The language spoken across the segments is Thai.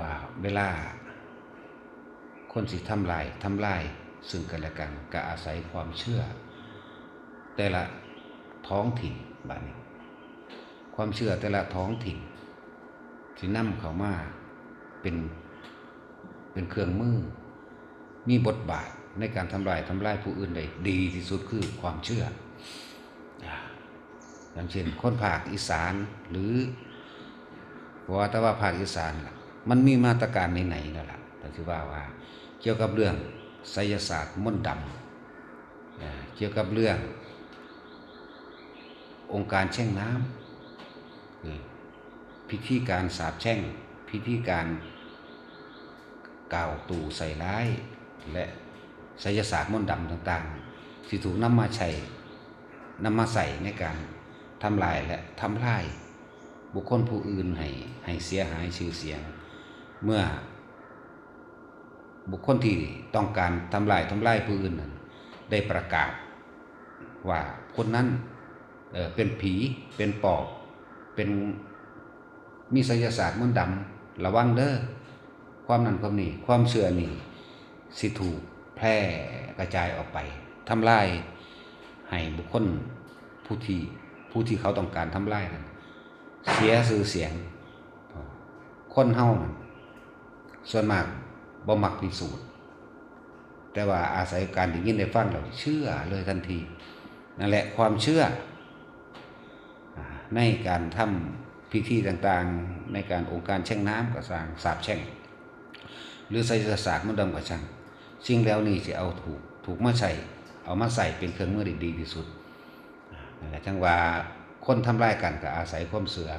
ว่าเวลา คนสิทำลายทำลายซึ่งกันและกันก็อาศัยความเชื่อ แต่ละท้องถิ่นบ้านนี้ความเชื่อแต่ละท้องถิ่นที่นำเขามาเป็นเป็นเครื่องมือ มีบทบาทในการทำลายทำลายผู้อื่นได้ดีที่สุดคือความเชื่ออ่าอย่างเช่นคนภาคอีสานหรือว่าแต่ว่าภาคอีสานล่ะ มันมีมาตรการไหนๆนั่นแหละแต่ที่ว่าว่า เกี่ยวกับเรื่องไสยศาสตร์มนต์ดำอ่าเกี่ยวกับเรื่อง องค์การแช่งน้ำคือพิธีการสาบแช่ง พิธีการกล่าวตู่ใส่ร้าย และไสยศาสตร์มนต์ดำต่างๆที่ถูกนำมาใช้นำมาใส่ในการทำลายและทำลาย บุคคลผู้อื่นให้ให้เสียหายชื่อเสียง เมื่อ บุคคลที่ต้องการทำลายทำลายผู้อื่นนั้นได้ประกาศ ว่าคนนั้นเเป็นผีเป็นปอบเป็นมีไสยศาสตร์มนต์ดำระวังเด้อความนั้นความนี้ความเชื่อนี่สิถูกแพร่กระจายออกไปทำลายให้บุคคลผู้ที่ผู้ที่เขาต้องการทำลายนั้นเสียชื่อเสียง คนเฮานั่น ส่วนมากบ่มักพิสูจน์แต่ว่าอาศัยการได้ยินได้ฟังเราเชื่อเลยทันที นั่นแหละความเชื่อ ในการทำพิธีต่างๆ ในการองค์การแช่งน้ำก็สางสาบแช่ง หรือไสยศาสตร์มนต์ดำก็ช่างสิ่งแล้วนี่สิเอาถูกถูกมาใส่เอามาใส่เป็นเครื่องมือดีที่สุดอ่านั่นแหละจังว่าคนทำลายกันก็อาศัยความเสือ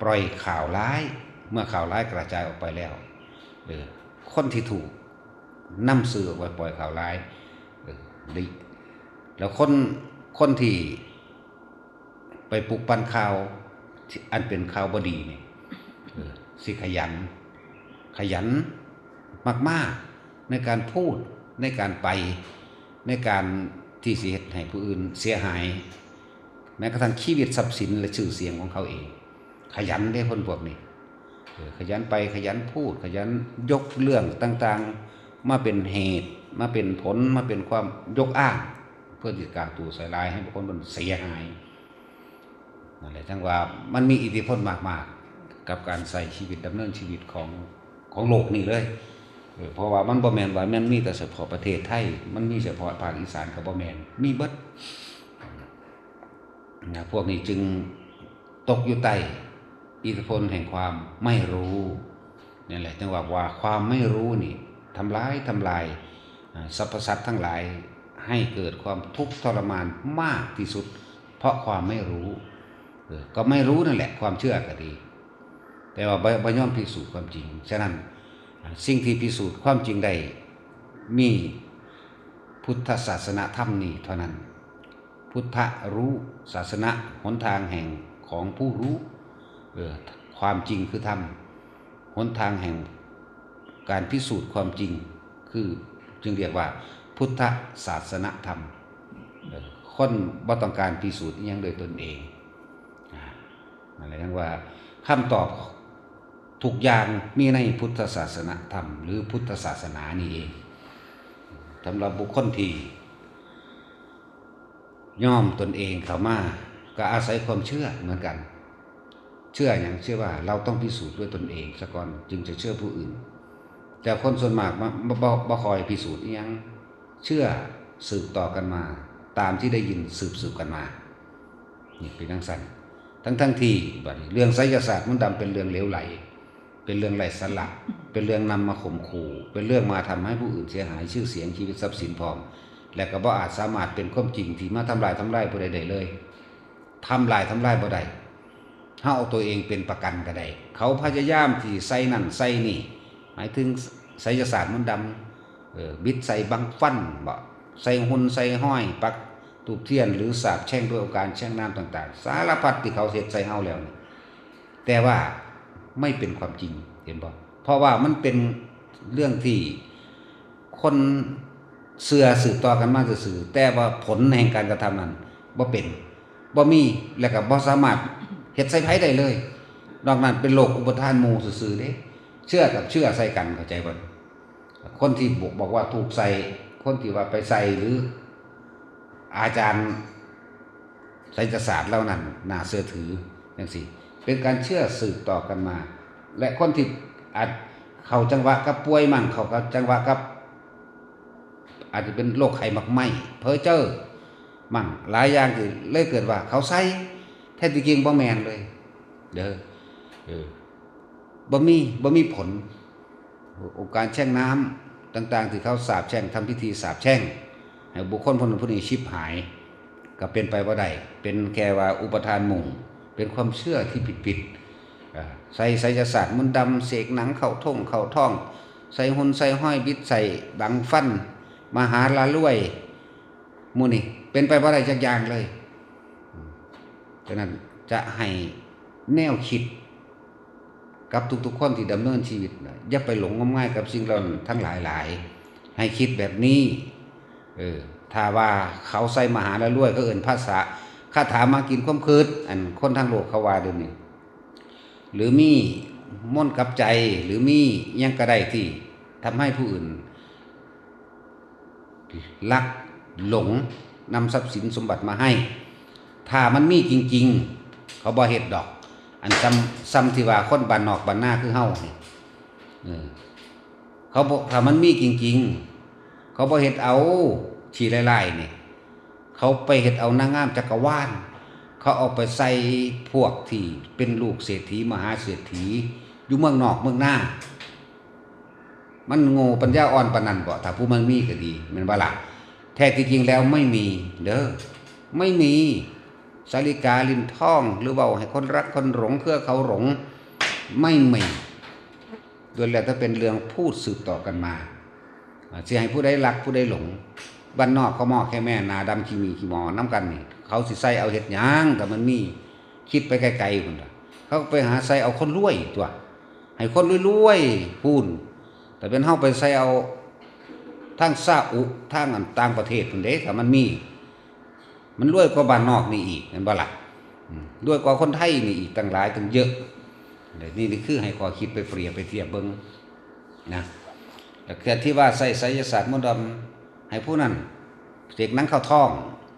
ปล่อยข่าวร้าย เมื่อข่าวร้ายกระจายออกไปแล้วออคนที่ถูกนำสื่อออกไปปล่อยข่าวร้ายออดีแล้วคนคนที่ไปปลุกปั่นข่าวที่อันเป็นข่าวบดีนี่ออสิขยัน ขยันมาก ๆ ในการพูดในการไปในการที่เฮ็ดให้ผู้อื่นเสียหาย แม้กระทั่งชีวิตทรัพย์สินและชื่อเสียงของเขาเอง ขยันได้คนพวกนี้ ขยันไปขยันพูด ขยันยกเรื่องต่างๆ มาเป็นเหตุ มาเป็นผลมาเป็นความยกอ้าง เพื่อที่กาวตู่ใส่ร้ายให้บุคคลมันเสียหายนั่นแหละจังว่ามันมีอิทธิพลมากๆ กับการใส่ชีวิตดำเนินชีวิตของของโลกนี่เลยเพราะว่ามันบ่แมนว่ามันมีแต่เฉพาะประเทศไทย มันมีเฉพาะภาคอีสานก็บ่แมนมีเบิดนะพวกนี้จึงตกอยู่ใต้ อิทธิพลแห่งความไม่รู้นี่แหละจังหวะว่าความไม่รู้นี่ทำร้ายทำลายสรรพสัตว์ทั้งหลายให้เกิดความทุกข์ทรมานมากที่สุด เพราะความไม่รู้ก็ไม่รู้นั่นแหละความเชื่อก็ดี แต่ว่าบ่บ่อมพิสูจน์ความจริง ฉะนั้นสิ่งที่พิสูจน์ความจริงได้มีพุทธศาสนาธรรมนี่เท่านั้น พุทธรู้ศาสนาหนทางแห่งของผู้รู้ เออความจริงคือธรรมหนทางแห่งการพิสูจน์ความจริง คือจึงเรียกว่า พุทธศาสนธรรมคนบ่ต้องการพิสูจน์ยังโดยตนเองอ่านั่นแหละทั้งว่าคำตอบทุกอย่างมีในพุทธศาสนธรรม หรือพุทธศาสนานี่เองสำหรับบุคคลที่ย่อมตนเองเข้ามาก็อาศัยความเชื่อเหมือนกัน เชื่ออย่างเชื่อว่าเราต้องพิสูจน์ด้วยตนเองซะก่อนจึงจะเชื่อผู้อื่น แต่คนส่วนมากมาบ่คอยพิสูจน์ยังเชื่อสืบต่อกันมา ตามที่ได้ยินสืบสืบกันมานี่เป็นทั้งสันทั้งทั้งที่บัดนี้เรื่องไสยศาสตร์มันต์ดำเป็นเรื่องเลวไหล เป็นเรื่องไร้สาระเป็นเรื่องนำมาข่มขู่ เป็นเรื่องมาทำให้ผู้อื่นเสียหายชื่อเสียงชีวิตทรัพย์สินพร้อม และก็บ่อาจสามารถเป็นความจริงที่มาทำลายทำลายผู้ใดได้เลยทำลายทำลายบ่ได้ เฮาเอาตัวเองเป็นประกันก็ได้ เขาพยายามที่ใส่นั่นใส่นี่ หมายถึงไสยศาสตร์มันดำเออบิดใส่บังฟันบ่ใส่หุ่นใส่ห้อย ปักตูบเทียนหรือสาบแช่งด้วยโอกการแช่งน้ำต่าง ๆ สารพัดที่เขาเฮ็ดใส่เฮาแล้วนี่แต่ว่าไม่เป็นความจริงเห็นบ่เพราะว่ามันเป็นเรื่องที่คนเสือสืบต่อกันมาซื่อแต่ว่าผลแห่งการกระทำนั้นบ่เป็นบ่มีและก็บ่สามารถ เฮ็ดใส่ไผได้เลยนอกนั้นเป็นโลกอุปทานมู่ซื่อๆเด้เชื่อกับเชื่อใส่กันเข้าใจบ่คนที่บอกบอกว่าถูกใส่ คนที่ว่าไปใส่หรือ อาจารย์ไสยศาสตร์เหล่านั้นน่าเชื่อถือจังซี่ เป็นการเชื่อสืบต่อกันมา และคนที่อาจเขาจังหวะกับป่วยมั่งเขากับจังหวะกับ อาจจะเป็นโรคไข้หมักไหมเพ้อเจ้อมั่งหลายอย่างที่เลยเกิดว่าเขาใส่ แท้ที่จริงบ่แม่นเลย เด้อเออบ่มีบ่มีผลองค์การแช่งน้ำต่างๆที่เขาสาบแช่งทำพิธีสาบแช่งให้บุคคลคนนั้นผู้นี้ชิบหาย ก็เป็นไปว่าได้เป็นแค่ว่าอุปทานหมู่เป็นความเชื่อที่ผิดๆอ่าใส่ไสยศาสตร์มนต์ดำเสกหนังเข้าท่งเข้าท้อง ใส่หุ่นใส่ห้อยบิดใส่บังฟันมหาลาล่วยหมูนี่เป็นไปว่าได้จักอย่างเลยอืม ฉะนั้นจะให้แนวคิด กับทุกๆคนที่ดำเนินชีวิตนะอย่าไปหลงงมง่ายกับสิ่งเหล่านั้นทั้งหลายหลายๆให้คิดแบบนี้ เออถ้าว่าเขาใส่มหาละรวยก็เอิ่นภาษาคาถามากินความคืดอันคนทั้งโลกเขาว่าเดี๋ยวนี้หรือมีม่นกับใจหรือมียังก็ไดที่ทำให้ผู้อื่นลักหลงนำทรัพย์สินสมบัติมาให้ ถ้ามันมีจริง ๆ เขาบ่เฮ็ดดอก อันซ้ำซ้ำที่ว่าคนบ้านนอกบ้านหน้าคือเฮานี่เออเขาบอกถ้ามันมีจริง ๆ เขาบ่เฮ็ดเอาชีไล่ๆนี่เขาไปเฮ็ดเอานางงามจักรวาลเขาเอาไปใส่พวกที่เป็นลูกเศรษฐีมหาเศรษฐีอยู่เมืองนอกเมืองหน้า มันโง่ปัญญาอ่อนปนันบ่ถ้าผู้มันมีก็ดีม่นบ่ล่ะแท้ที่จริงแล้วไม่มี เด้อไม่มี สาลิกาลินทอง หรือเว่าให้คนรักคนหลงเครือเขาหลงไม่มีโดยแล้วถ้าเป็นเรื่องพูดสืบต่อกันมาสิให้ผู้ใดรักผู้ใดหลงบ้านนอกเขาหม้อแค่แม่นาดำขี้มีขี้หมอน้ำกันนี่เขาสิใส่เอาเห็ดยางแต่มันมีคิดไปไกลๆพุ่นละเขาไปหาใส่เอาคนรวยตัวให้คนรวยๆพูนแต่เป็นเฮาไปใส่เอาทางซาอุทางต่างประเทศพุ่นเด้ถ้ามันมี มันรวยกว่าบ้านนอกนี่อีกเห็นบ่ล่ะรวยกว่าคนไทยนี่อีกตั้งหลายตั้งเยอะเดี๋ยวนี่นี่คือให้ขอคิดไปเปรียบไปเทียบเบิ่งนะแล้วคือที่ว่าใส่ไสยศาสตร์มนต์ดำให้ผู้นั้นเสกนังเข้าท้อง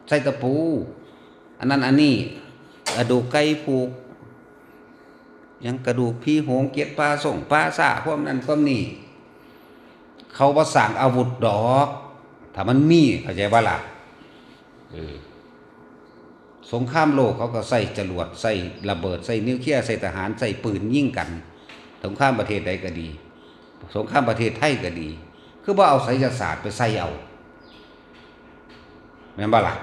ใส่ตะปู อันนั้นอันนี้กระดูกไก่ผูก ยังกระดูกพี่โหงเกียรติปลาส่งปลาซาพวกนั้นพวกนี้ เขาบ่สั่งอาวุธดอก ถ้ามันมีเข้าใจว่าล่ะเออ สงครามโลกเขาก็ใส่จรวดใส่ระเบิดใส่นิวเคลียร์ใส่ทหารใส่ปืนยิ่งกัน สงครามประเทศใดก็ดี สงครามประเทศไทยก็ดี คือว่าเอาไสยศาสตร์ไปใส่เอาแม่นบ่ล่ะ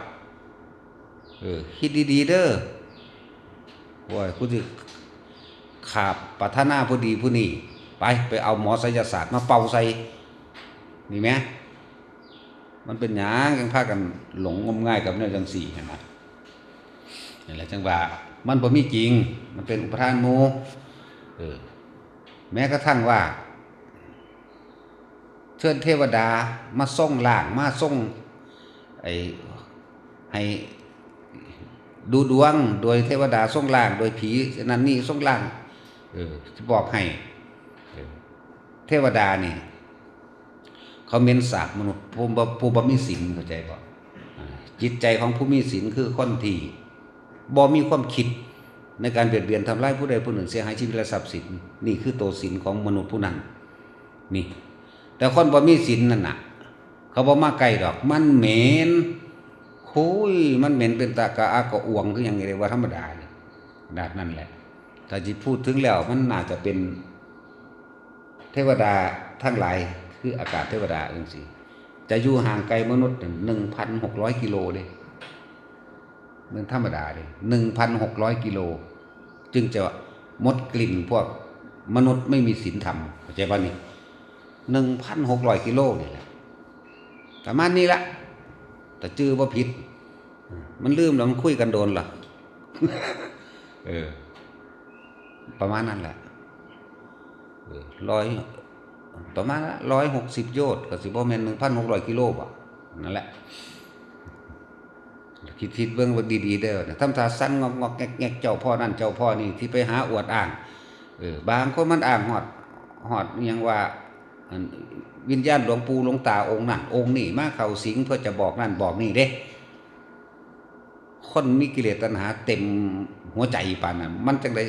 เออคิดดีๆเด้อโอ้ยกูสิขาบปัฒนาผู้ดีผู้นี้ไปไปเอาหมอไสยศาสตร์มาเป่าใส่นี่ไหมมันเป็นหยังยังพากันหลงงมง่ายกับเนื้อจังสี่เห็นไหม นี่แหละจังว่า มันบ่มีจริง มันเป็นอุปทานมูเออแม้กระทั่งว่า เชิญเทวดามาส่งล่างมาส่งไอ้ให้ดูดวงโดยเทวดาส่งล่าง โดยผีนั่นนี่ส่งล่าง เออจะบอกให้เทวดานี่เขาเม้นสาบมนุษย์ผู้ผู้บ่มีศีลเข้าใจบ่อ่าจิตใจของผู้มีศีลคือคนที่ บ่มีความคิดในการเบียดเบียนทำร้ายผู้ใดผู้หนึ่งเสียหายชีวิตและทรัพย์สินนี่คือตัวศีลของมนุษย์ผู้นั้นนี่แต่คนบ่มีศีลนั่นน่ะ เขาบ่มาใกลดอก มันเหม็นคุยมันเหม็นเป็นตากะอากะอ่วงคืออย่างนี้เลยว่าธรรมดาเนี่แบบนั้นแหละถ้าจิพูดถึงแล้วมันน่าจะเป็น เทวดาทั้งหลายคืออากาศเทวดาจังซี่จะอยู่ห่างไกลมนุษย์หนึ่งพันหกร้อยกิโลเลย เมืองธรรมดาเลยหนึ่งพันหกร้อยกิโล จึงจะมดกลิ่นพวกมนุษย์ไม่มีศีลธรรมเข้าใจป่ะนี่หนึ่งพันหกร้อยกิโลนี่แหละประมาณนี้ละ แต่จื้อว่าผิด มันลืมแล้วมันคุยกันโดนล่ะเออ ประมาณนั้นแหละร้อยประมาณร้อยหกสิบโยชน์ก็สิบ่แม่นหนึ่งพันหกร้อยกิโลบ่ะนั่นแหละ คิดคิดเบื้องว่าดีๆเด้อทำตาสั้นงอกงอกแงกแงกเจ้าพ่อนั่นเจ้าพ่อนี่ที่ไปหาอวดอ้างเออบางคนมันอ้างหอดฮอดอิหยังว่าวิญญาณหลวงปู่หลวงตาองค์นั่นองค์นี่มาเข้าสิงเพื่อจะบอกนั่นบอกนี่เด้คนมีกิเลสตัณหา เต็มหัวใจปานนั้นมันจังได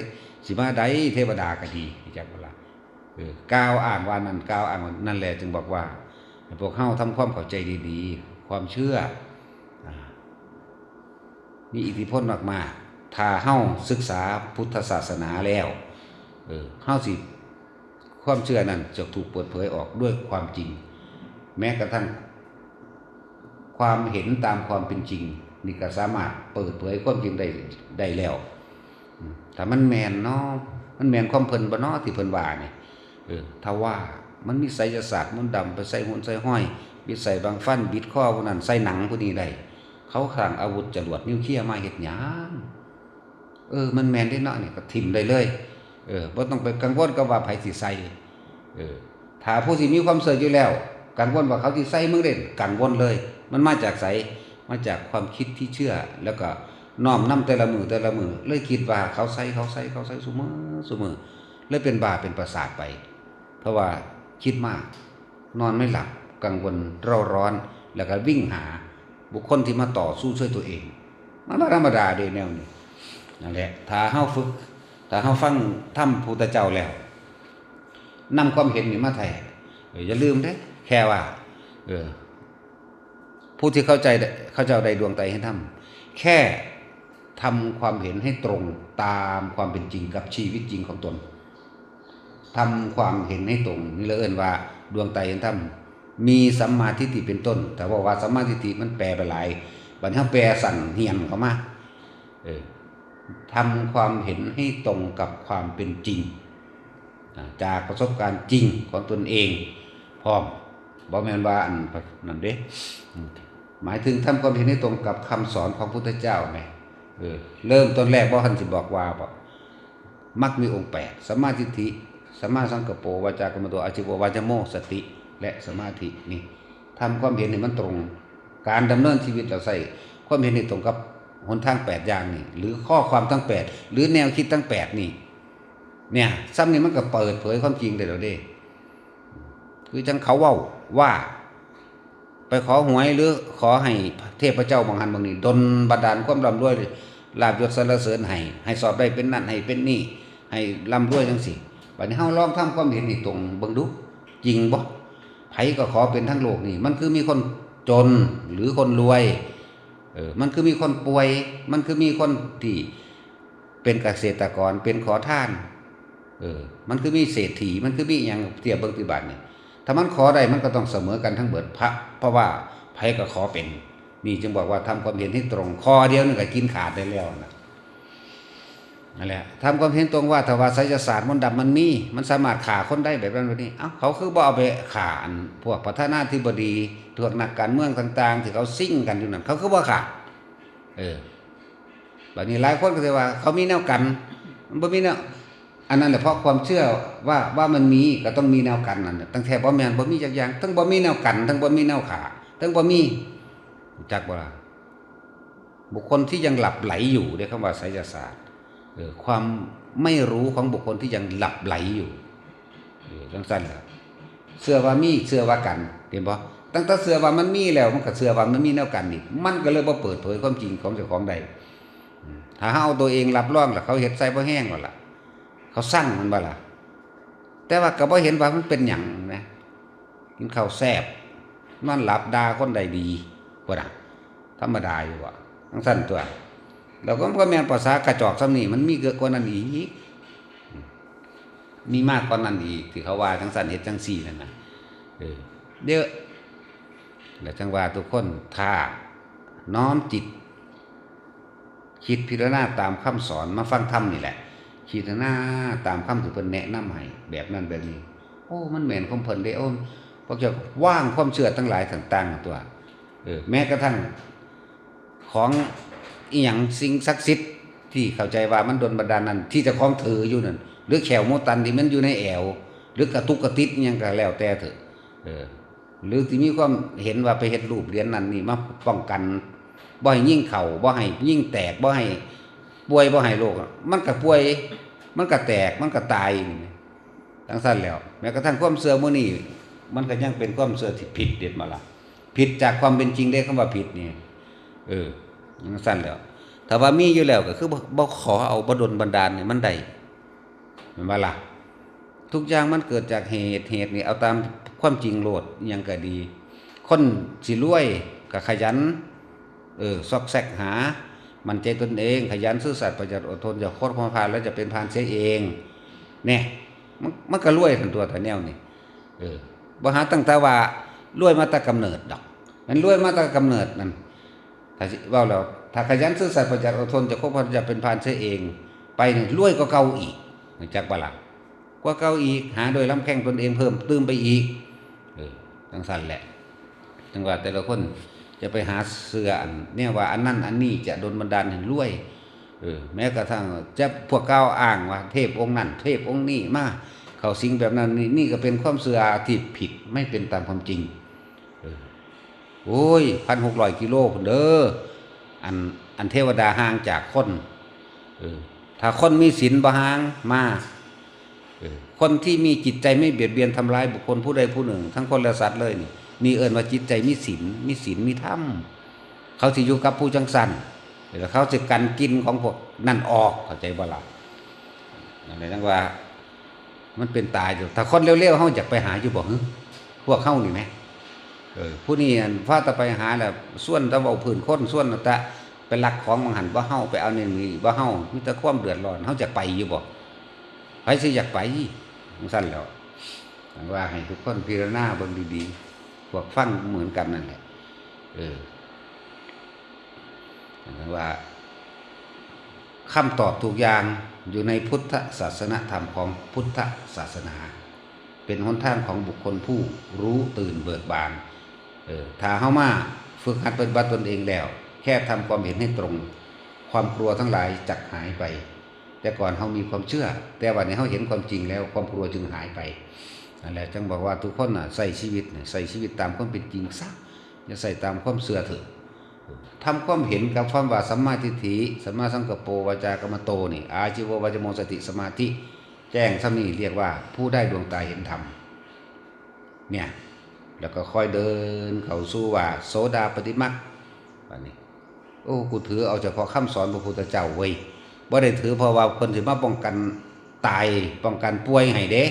สิมาได้เทวดาก็ดีจักเวลาเออกล่าวอ่านว่านั่นกล่าวอ่านนั่นแหละจึงบอกว่าพวกเฮาทำความเข้าใจดีๆ ความเชื่อ มีอิทธิพลมากๆถ้าเฮาศึกษาพุทธศาสนาแล้วเออเฮาสิ ความเชื่อนั้นจะถูกเปิดเผยออกด้วยความจริง แม้กระทั่ง ความเห็นตามความเป็นจริงนี่ก็สามารถเปิดเผยความจริงได้ได้แล้วถ้ามันแมนเนาะมันแมนความเพลินบ่เนาะที่เพลินว่าเนี่ยเออถ้าว่ามันมีไสยศาสตร์มนดำไปใส่หุ่นใส่ห้อยบิดใส่บางฟันบิดข้อผู้นั้นใส่หนังผู้นี้ได้ เขาขางอาวุธจรวดนิ้วเคลียมาเฮ็ดหยังเออ มันแมนได้เนาะนี่ยก็ทิ่มได้เลย เออบ่ต้องไปกังวลกับว่าไผสิใส่เออถ้าผู้ที่มีความเสื่ออยู่แล้ว กังวลว่าเขาที่ใส่มึงเด่นกังวลเลย มันมาจากไสมาจากความคิดที่เชื่อ แล้วก็น้อมนํแต่ละมือแต่ละมือเลยคิดว่าเขาใส่เขาใส่เขาใส่ซุมือซุมือเลยเป็นบาเป็นประสาทไป เพราะว่าคิดมาก นอนไม่หลับกังวลเร่าร้อน แล้วก็วิ่งหา บุคคลที่มาต่อสู้ช่วยตัวเอง มันบ่ธรรมดาเดแนวนี้นั่นแหละถ้าเฮาฝึกถ้าเฮาฟังธรรมพุทธเจ้าแล้วนำความเห็นนี่มาแท้เอย่าลืมเด้แค่ว่า เออ ผู้ที่เข้าใจได้เข้าใจได้ดวงใจให้ทำแค่ทำความเห็นให้ตรงตามความเป็นจริงกับชีวิตจริงของตนทำความเห็นให้ตรงนี่เราเอิ้นว่าดวงใจเห็นธรรม มีสัมมาทิฏฐิเป็นต้น แต่ว่าว่าสัมมาทิฏฐิมันแปลไปหลายบัดนี้แปลสั่นเหียนเข้ามาเออทำความเห็นให้ตรงกับความเป็นจริง จากประสบการณ์จริงของตนเองพร้อมบอกแมนว่าอันนั่นเด้หมายถึงทำความเห็นให้ตรงกับคำสอนของพุทธเจ้าไหมเออเริ่มต้นแรกบ่ทันสิบอกว่าบอกมักมีองค์แปดสมมาทิฏฐิสมมาสังกปปวาจากรรมตัวอาชีววาจโมสติ และสมาธินี่ทำความเห็นให้มันตรง การดำเนินชีวิตเราใส่ความเห็นให้ตรงกับหนทางแปดอย่างนี่ หรือข้อความทั้งแปดหรือแนวคิดทั้งแปดนี่ เนี่ยซ้ำนี่มันก็เปิดเผยความจริงได้แล้วเด้ คือจังเขาเว้าว่า ไปขอหวยหรือขอให้เทพเจ้าบางหันบางนี้ดลบันดาลความร่ำรวยลาบยศสรรเสริญให้ให้สอบได้เป็นนั่นให้เป็นนี่ ให้ร่ำรวยจังสิบัดนี้เฮาลองทำความเห็นนี่ตรงเบิ่งดูจริงบ่ ไผก็ขอเป็นทั้งโลกนี่ มันคือมีคนจนหรือคนรวยเออมันคือมีคนป่วย มันคือมีคนที่เป็นเกษตรกรเป็นขอทาน เออ มันคือมีเศรษฐี มันคือมีอย่างเทียบเบิ่งปฏิบัติเนี่ยถ้ามันขอได้มันก็ต้องเสมอกันทั้งเบิดพระ เพราะว่าไผก็ขอเป็น นี่จึงบอกว่าทำความเห็นที่ตรงคอเดียวนึงก็กินขาดได้แล้วนะ นั่นแหละทำความเห็นตรงว่าถ้าว่าไสยศาสตร์มนต์ดำมันมี มันสามารถฆ่าคนได้แบบนั้นแบบนี้ เอ้าเขาคือบ่เอาไปฆ่าพวกประธานาธิบดีพวกนักการเมืองต่างๆที่เขาซิ่งกันอยู่นั่นเขาคือบ่ฆ่าเออแบัดนี้หลายคนก็จะว่า เขามีแนวกัน มันบ่มีแนวอันนั้นแหละเพราะความเชื่อว่าว่ามันมีก็ต้องมีแนวกันนั่นตั้งแต่บ่แมนบ่มีจักอย่างทั้งบ่มีแนวกันทั้งบ่มีแนวขาทั้งบ่มีจักบ่ล่ะบุคคลที่ยังหลับไหลอยู่เรียคำว่าไสยศาสตร์ ความไม่รู้ของบุคคลที่ยังหลับไหลอยู่เออจังซั่เชื่อว่ามีเชื่อว่ากันเห็นบ่ตั้งแต่เชื่อว่ามันมีแล้วมันก็เชื่อว่ามันมีแนวกันนี่มันก็เลยบ่เปิดเผยความจริงของเจ้าของใดถ้าเฮาเอาตัวเองรับรองล่ะเขาเฮ็ดใส่บ่แห้งก่อนล่ะ เขาสั่งมันบ่ล่ะ แต่ว่าก็บ่เห็นว่ามันเป็นหยังนะกินข้าวแซ่บนอนหลับดาคนใดดีบ่น่ะธรรมดาอยู่บ่ทั้งสั้นตัว แล้วก็บ่แม่นภาษากระจอกซ้ำนี่มันมีเกินกว่านั้นอีก มีมากกว่านั้นอีกที่เขาว่าทั้งสันเฮ็ดจังซี่นั่นนะเออเดี๋ยวแล้วจังว่าทุกคนถ้าน้อมจิต คิดพิจารณาตามคำสอนมาฟังธรรมนี่แหละคิดหน้าตามคำที่เพิ่นแนะนำให้แบบนั้นแบบนี้ โอ้ มันแม่นของเพิ่นเด้โอ้พวกเจ้าว่างความเชื่อทั้งหลายต่าง ๆ ตัว เออ แม้กระทั่งของ อีหยังสิ่งศักดิ์สิทธิ์ที่เข้าใจว่ามันโดนบันดาลนั้น ที่จะคล้องถืออยู่นั่นหรือแขวโมตันที่มันอยู่ในแอวหรือกระตุกกระติดอิหยังก็แล้วแต่เถอะเออหรือที่มีความเห็นว่าไปเฮ็ดรูปเหรียญนั้นนี่มาป้องกันบ่ให้ยิ่งเข่าบ่ให้ยิ่งแตกบ่ให้ป่วยบ่ให้โรคมันก็ป่วย มันก็แตกมันก็ตายทั้งสั้นแล้ว แม้กระทั่งความเสื่อมื้อนี้มันก็ยังเป็นความเสื่อที่ผิดเด็ดมาละผิดจากความเป็นจริงได้คำว่าผิดนี่เออ สั้นแล้วถ้าว่ามีอยู่แล้วก็คือบ่ขอเอาบดลบันดาลนี่มันได้แม่นบ่ล่ะทุกอย่างมันเกิดจากเหตุเหตุนี่เอาตามความจริงโลดยังก็ดี คนสิรวยก็ขยัน เออซอกแซกหา มันใจตนเอง ขยันซื่อสัตย์ประหยัดอดทนอย่าโคตรพอพานแล้วจะเป็นพานเสียเองเนี่ยมันมันก็รวยทันตัวแต่แนวนี่เออบ่หาตั้งแต่ว่ารวยมาแต่กำเนิดดอกมันรวยมาแต่กำเนิดนั่น ถ้าสิเว้าแล้วถ้าขยันซื่อสัตย์ประหยัดอดทนจะโคตรพอจะเป็นพานเสียเอง ไปนี่รวยก็เก่าอีกจักบ่ล่ะกว่าเก่าอีก หาโดยลำแข้งตนเองเพิ่มตื้มไปอีกเออจังซั่นแหละจังว่าแต่ละคนจะไปหาเสืออันเนี่ยว่าอันนั้นอันนี้จะโดนบันดาลให้รวยเออแม้กระทั่งจะพวกเก้าวอ้างว่า เทพองค์นั้นเทพองค์นี้มาเขาสิงแบบนั้นนี่ก็เป็นความเสื่อที่ผิดไม่เป็นตามความจริง โอ้ยพันหกร้อยกิโลเด้ออันอันเทวดาห่างจากคนออถ้าคนมีศีลบ่ห่างมาออคนที่มีจิตใจไม่เบียดเบียนทำร้ายบุคคลผู้ใดผู้หนึ่ง ทั้งคนและสัตว์เลยนี่มีเอิญว่าจิตใจมีศีลมีศีลมีธรรมเขาสิอยู่กับผู้จังสันแล้วเขาจะกันกินของพวกนั่นออกเข้าใจบ่ล่ะนั่นเลยนั่นว่า มันเป็นตายอยู่ถ้าคนเร็วๆเขาอยากไปหาอยู่บ่ฮึพวกเข้านี่ไหม ผู้นี้อันฟ้าตะไปหาแล้วส่วนตะเว้าพื้นคนส่วนตะไปลักของบางหันบ่เฮาไปเอาเนี่นี่บ่เฮามีแต่ความเดือดร้อนเฮาจะไปอยู่บ่ไปสิอยากไปจังซั่นแล้วว่าให้ทุกคนพิจารณาเบิ่งดีๆพวกฟังเหมือนกันนั่นแหละเออว่าคำตอบทุกอย่างอยู่ในพุทธศาสนธรรมของพุทธศาสนา เป็นหนทางของบุคคลผู้รู้ตื่นเบิกบาน เออถ้าเข้ามาฝึกหัดปฏิบัติตนเองแล้ว แค่ทำความเห็นให้ตรง ความกลัวทั้งหลายจักหายไป แต่ก่อนเขามีความเชื่อ แต่วันนี้เขาเห็นความจริงแล้วความกลัวจึงหายไปนั่นแหละจังบอกว่าทุกคนน่ะใส่ชีวิตน่ะใส่ชีวิตตามความเป็นจริงซะอย่าใส่ตามความเสื่อเถอะทำความเห็นกับความว่าสัมมาทิฏฐิสัมมาสังกัปโปวาจากรรมโตนี่อาชีววาจโมสติสมาธิ แจ้งซ้ำนี่เรียกว่าผู้ได้ดวงตาเห็นธรรมเนี่ย แล้วก็ค่อยเดินเข้าสู่ว่าโสดาปฏิมักวันนี้ โอ้กูถือเอาเฉพาะคำสอนพระพุทธเจ้าเว้ยบ่ได้ถือเพราะว่าคนสิมาป้องกันตายป้องกันป่วยให้เด้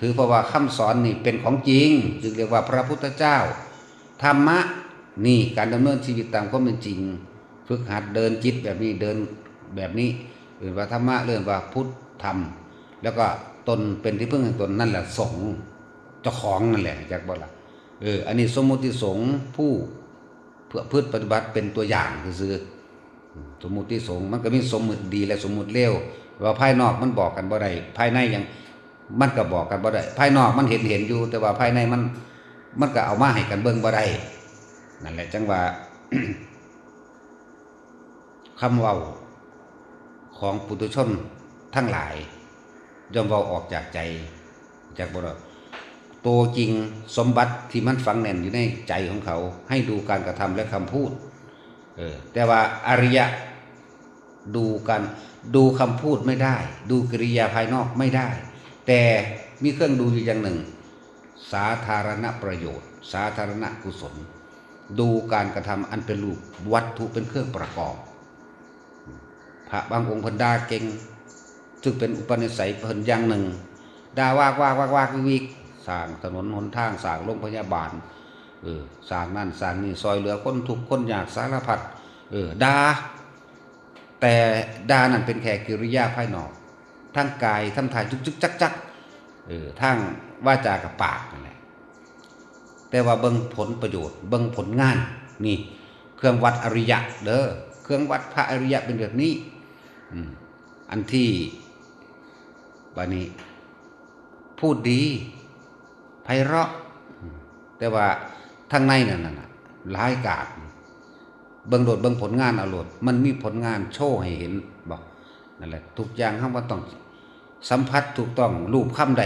ถือเพราะว่าคำสอนนี่เป็นของจริงจึงเรียกว่าพระพุทธเจ้า ธรรมะนี่การดำเนินชีวิตตามความเป็นจริง ฝึกหัดเดินจิตแบบนี้เดินแบบนี้เรียกว่าธรรมะเรื่องว่าพุทธธรรม แล้วก็ตนเป็นที่พึ่งแห่งตนนั่นแหละสงเจ้าของนั่นแหละจากบ่ละ เอออันนี้สมมติสงฆ์ผู้เพื่อพืชปฏิบัติเป็นตัวอย่างคือสมมติสงฆ์มันก็มีสมมุติดีและสมมติเลวว่าภายนอกมันบอกกันบ่ได้ภายในยังมันก็บอกกันบ่ได้ภายนอกมันเห็นเห็นอยู่ แต่ว่าภายในมัน มันก็เอามาให้กันเบิ่งบ่ได้นั่นแหละจังว่าคำเว้าของปุถุชนทั้งหลาย ย่อมเว้าออกจากใจจากบ่ได้ ตัวจริงสมบัติที่มันฝังแน่นอยู่ในใจของเขา ให้ดูการกระทำและคำพูดเออแต่ว่าอริยะดูกันดูคำพูดไม่ได้ ดูกิริยาภายนอกไม่ได้ แต่มีเครื่องดูอยู่อย่างหนึ่ง สาธารณประโยชน์ สาธารณกุศล ดูการกระทำอันเป็นรูปวัตถุเป็นเครื่องประกอบ พระบางองค์พันดาเก่ง ซึ่งเป็นอุปนิสัยเพิ่นอย่างหนึ่งดาวากวากวากวากวิก สร้างถนนหนทางสร้างโรงพยาบาลเออสร้างนั่นสร้างนี่ซอยเหลือคนทุกคนอยากสารพัดเออดาแต่ดานั่นเป็นแค่กิริยาภายนอกทั้งกายทั้งถ่ายจุกจุกจักจักเออทั้งว่าจากับปากนั่นแหละแต่ว่าเบิ่งผลประโยชน์ เบิ่งผลงานนี่ เครื่องวัดอริยะเด้อเครื่องวัดพระอริยะเป็นแบบนี้อืมอันที่บานี้ พูดดี ไพเราะ แต่ว่าทางในนั่นน่ะร้ายกาจเบิ่งโดดเบิ่งผลงานเอาโลดมันมีผลงานโชว์ให้เห็นบอกนั่นแหละทุกอย่างคำว่าต้องสัมผัสถูกต้องรูปคำใด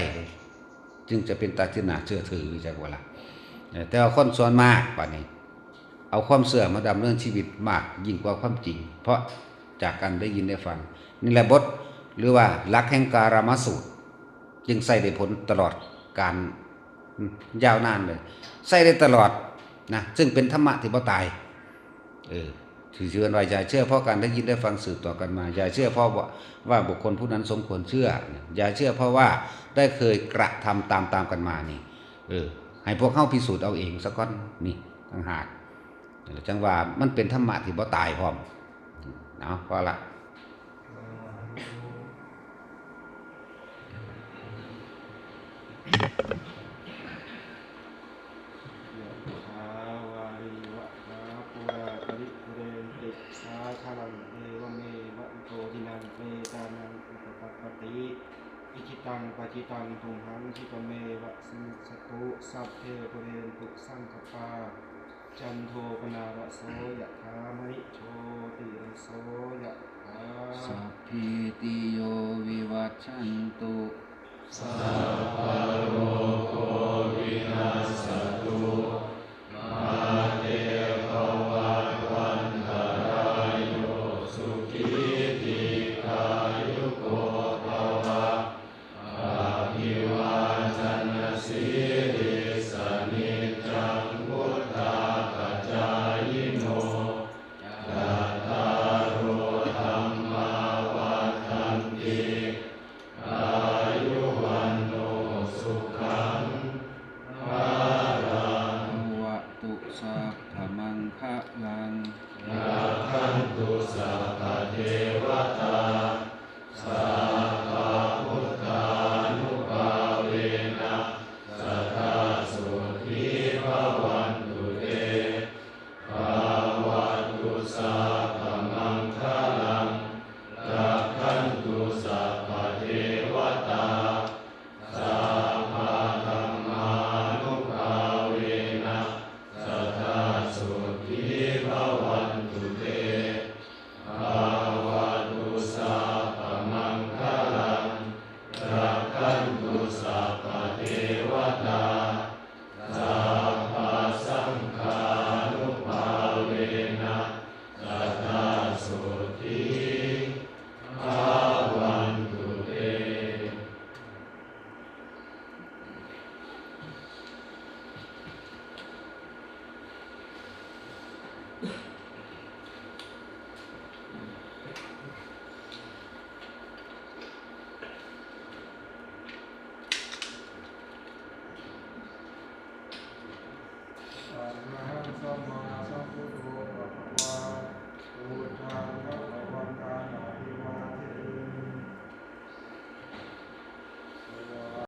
จึงจะเป็นตาที่น่าเชื่อถือจากเวลาแต่ว่าคนส่วนมากป่านนี้ เอาความเสื่อมาดำเนินชีวิตมากยิ่งกว่าความจริง เพราะจากการได้ยินได้ฟัง นี่แหละบทหรือว่าลักแห่งการามสูตร จึงใส่ได้ผลตลอดการ ยาวนานเลย ใส่ได้ตลอดนะซึ่งเป็นธรรมะที่บ่ตาย เออถือเชื่อว่าอย่าเชื่อเพราะการได้ยินได้ฟังสืบต่อกันมา อย่าเชื่อเพราะว่าบุคคลผู้นั้นสมควรเชื่อ อย่าเชื่อเพราะว่าได้เคยกระทำตามตามๆกันมานี่ เออ ให้พวกเข้าพิสูจน์เอาเองสักก้อนนี่ต่างหากจังว่ามันเป็นธรรมะที่บ่ตายพร้อมเนาะพอละ สังคปา จันโทปนารโสยะถามณิโชติริโสยะถาสัพพิติโยวิวัชชันตุว สัพพมังคะลังนาคันตุสัพพเทวตาสัพพ